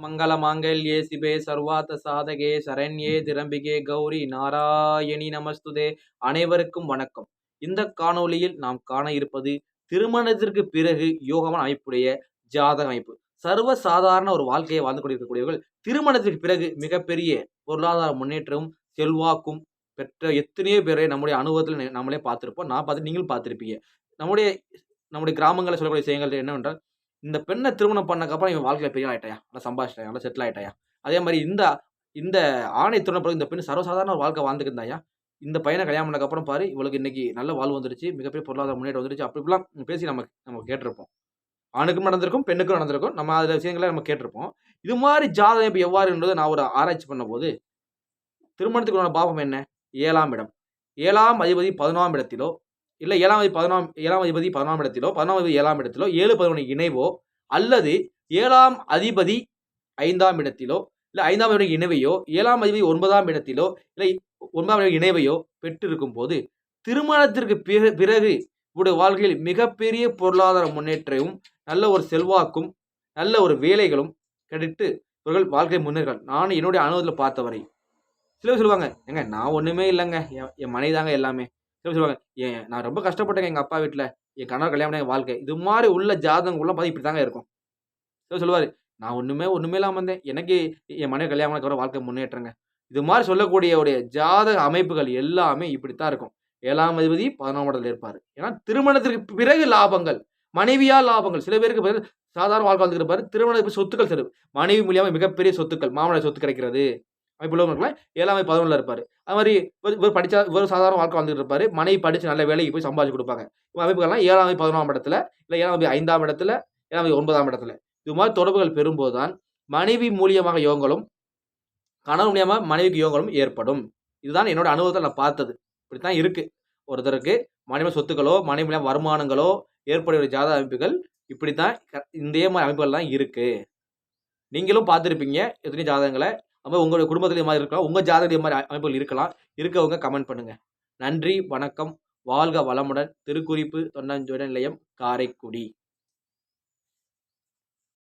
மங்கள மாங்கல்யே சிபே சர்வார்த்த சாதகே சரண்யே திரம்பிகே கௌரி நாராயணி நமஸ்துதே. அனைவருக்கும் வணக்கம். இந்த காணொளியில் நாம் காண இருப்பது திருமணத்திற்கு பிறகு யோகமான அமைப்புடைய ஜாதக அமைப்பு. சர்வ சாதாரண ஒரு வாழ்க்கையை வாழ்ந்து கொண்டிருக்கக்கூடியவர்கள் திருமணத்திற்கு பிறகு மிகப்பெரிய பொருளாதார முன்னேற்றமும் செல்வாக்கும் பெற்ற எத்தனையோ பேரை நம்முடைய அனுபவத்தில் நம்மளே பார்த்துருப்போம். நான் பார்த்து நீங்களும் பார்த்துருப்பீங்க. நம்முடைய நம்முடைய கிராமங்களில் சொல்லக்கூடிய விஷயங்கள் என்னவென்றால் இந்த பெண்ணை திருமணம் பண்ணக்கப்புறம் இவன் வாழ்க்கையில் பெரிய ஆகிட்டாயா நல்லா சம்பாதிச்சிட்டாயா? நல்லா செட்டில் ஆகிட்டாயா அதே மாதிரி இந்த இந்த ஆணை திருமணம் பிறகு இந்த பெண் சர்வசாதாரண ஒரு வாழ்க்கை வாழ்ந்துக்கிருந்தாயா இந்த பையனை கல்யாணம் பண்ணக்கப்புறம் பாரு இவளுக்கு இன்னைக்கு நல்ல வாழ்வு வந்துருச்சு மிகப்பெரிய பொருளாதார முன்னேற்றம் வந்துருச்சு அப்படி பேசி நம்ம நம்ம கேட்டிருப்போம். ஆணுக்கும் நடந்திருக்கும் பெண்ணுக்கும் நடந்திருக்கும். நம்ம அதில் விஷயங்களை நம்ம கேட்டிருப்போம். இது மாதிரி ஜாதகம் இப்போ எவ்வாறு என்பதை நான் ஒரு ஆராய்ச்சி பண்ணும்போது திருமணத்துக்குள்ளான பாவம் என்ன? ஏழாம் இடம். ஏழாம் அதிபதி பதினோராம் இடத்திலோ இல்லை ஏழாம் பதினாம் ஏழாம் அதிபதி பதினாம் இடத்திலோ பதினாம் அதிபதி ஏழாம் இடத்திலோ ஏழு பதினொன்று இணைவோ அல்லது ஏழாம் அதிபதி ஐந்தாம் இடத்திலோ இல்லை ஐந்தாம் அதிபதி இணைவையோ ஏழாம் அதிபதி ஒன்பதாம் இடத்திலோ இல்லை ஒன்பதாம் அதிபதி இணைவையோ பெற்றிருக்கும் போது திருமணத்திற்கு பிறகு உடைய வாழ்க்கையில் மிகப்பெரிய பொருளாதார முன்னேற்றமும் நல்ல ஒரு செல்வாக்கும் நல்ல ஒரு வேலைகளும் கிடைத்து இவர்கள் வாழ்க்கை முன்னேறால் நான் என்னுடைய அனுபவத்தில் பார்த்தவரை. சிலர் சொல்லுவாங்க ஏங்க நான் ஒன்றுமே இல்லைங்க. என் என் மனைவி தாங்க எல்லாமே. எப்படி சொல்லுவாங்க ஏன் நான் ரொம்ப கஷ்டப்பட்டேங்க எங்கள் அப்பா வீட்டில் என் கணவர் கல்யாணம் என் வாழ்க்கை. இது மாதிரி உள்ள ஜாதகங்கள்லாம் பார்த்து இப்படி தாங்க இருக்கும். எப்படி சொல்லுவார் நான் ஒன்றுமே ஒன்றுமே இல்லாமல் வந்தேன். எனக்கு என் மனைவி கல்யாணம் வர வாழ்க்கை முன்னேற்றங்க. இது மாதிரி சொல்லக்கூடிய உடைய ஜாதக அமைப்புகள் எல்லாமே இப்படித்தான் இருக்கும். ஏழாம் அதிபதி பதினொன்றாம் இடத்துல இருப்பார். ஏன்னா திருமணத்திற்கு பிறகு லாபங்கள் மனைவியா லாபங்கள் சில பேருக்கு சாதாரண வாழ்க்கை வந்துருப்பாரு இருப்பாரு. திருமணத்துக்கு சொத்துக்கள் சிறு மனைவி மூலியமாக மிகப்பெரிய சொத்துக்கள் மாமனார் சொத்து கிடைக்கிறது. அமைப்பு உள்ளவங்களுக்குலாம் ஏழாம் பதினொன்றில் இருப்பார். அது மாதிரி இவர் படித்தா இவர் சாதாரண வாழ்க்கை வாழ்ந்துட்டு இருப்பார். மனைவி படித்து நல்ல வேலைக்கு போய் சம்பாதிச்சு கொடுப்பாங்க. இவங்க அமைப்புகள்லாம் ஏழாம் வயது பதினொன்றாம் இடத்துல இல்லை ஏழாம் ஐந்தாம் இடத்துல ஏழாம் ஒன்பதாம் இடத்துல. இது மாதிரி தொடர்புகள் பெறும்போது தான் மனைவி மூலியமாக யோகங்களும் கணவன் மூலியமாக மனைவிக்கு யோகங்களும் ஏற்படும். இதுதான் என்னோட அனுபவத்தில் நான் பார்த்தது. இப்படி தான் இருக்குது ஒருத்தருக்கு மனைவி சொத்துக்களோ மனைவி மூலியமாக வருமானங்களோ ஏற்படுகிற ஜாத அமைப்புகள் இப்படித்தான் க- இந்த மாதிரி அமைப்புகள் தான் நீங்களும் பார்த்துருப்பீங்க எத்தனை ஜாதகங்களை. அப்போ உங்களுடைய குடும்பத்தில் இது மாதிரி இருக்கலாம். உங்கள் ஜாதகம் இது மாதிரி அமைப்புகள் இருக்கலாம். இருக்கவங்க கமெண்ட் பண்ணுங்கள் நன்றி வணக்கம். வாழ்க வளமுடன். திருக்குறிப்பு தொண்டஞ்சோட நிலையம் காரைக்குடி.